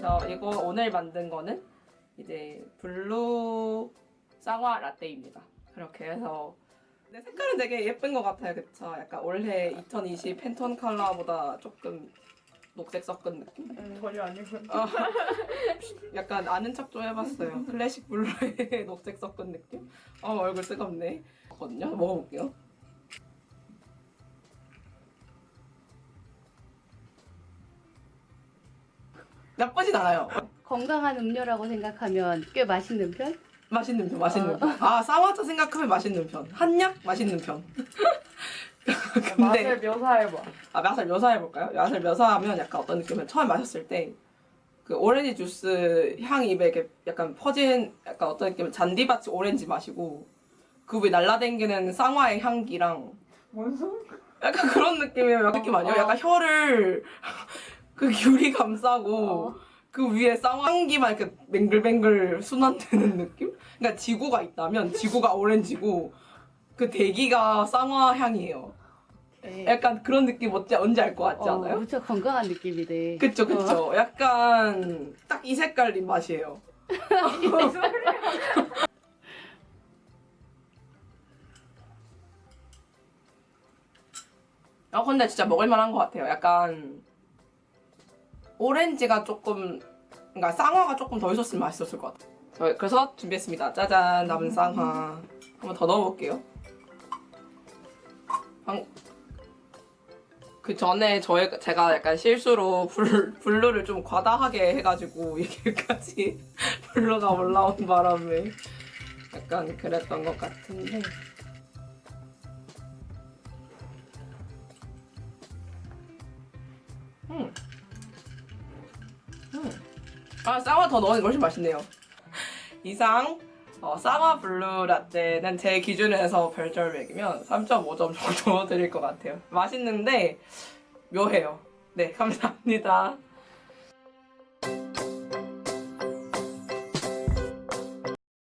저 이거 오늘 만든 거는 이제 블루 쌍화 라떼입니다. 그렇게 해서 근데 색깔은 되게 예쁜 것 같아요, 그쵸? 약간 올해 2020 팬톤 컬러보다 조금 녹색 섞은 느낌? 전혀 아니고. 어, 약간 아는 척 좀 해봤어요. 클래식 블루에 녹색 섞은 느낌? 어 얼굴 뜨겁네. 거든요. 먹어볼게요. 나쁘진 않아요. 건강한 음료라고 생각하면 꽤 맛있는 편? 맛있는 편, 맛있는 어. 편. 아 쌍화차 생각하면 맛있는 편. 한약 맛있는 편. 맛을 묘사해봐. 아 맛을 묘사해볼까요? 맛을 묘사하면 약간 어떤 느낌이면 처음 마셨을 때 그 오렌지 주스 향이 입에 이렇게 약간 퍼진 약간 어떤 느낌은 잔디밭이 오렌지 맛이고 그 위에 날라다니는 쌍화의 향기랑 뭔 소리? 약간 그런 느낌이에요. 약간 느낌 아니에요? 어. 약간 혀를 그 귤이 감싸고 어. 그 위에 쌍화 향기만 이렇게 뱅글뱅글 순환되는 느낌? 그러니까 지구가 있다면 지구가 오렌지고 그 대기가 쌍화 향이에요. 네. 약간 그런 느낌 뭔지 언제 알 것 같지 않아요? 어, 무척 건강한 느낌이네. 그쵸 그쵸 약간 딱 이 색깔인 맛이에요 아 근데 진짜 먹을 만한 것 같아요 약간 오렌지가 조금 그러니까 쌍화가 조금 더 있었으면 맛있었을 것 같아요. 저 그래서 준비했습니다. 짜잔 남은 쌍화. 한번 더 넣어볼게요. 방- 그 전에 저희 제가 약간 실수로 블, 블루를 좀 과다하게 해가지고 이게까지 블루가 올라온 바람에 약간 그랬던 것 같은데 아 쌍화 더 넣으니까 훨씬 맛있네요 이상 어, 쌍화 블루 라떼는 제 기준에서 별점을 매기면 3.5점 정도 드릴 것 같아요. 맛있는데 묘해요. 네, 감사합니다.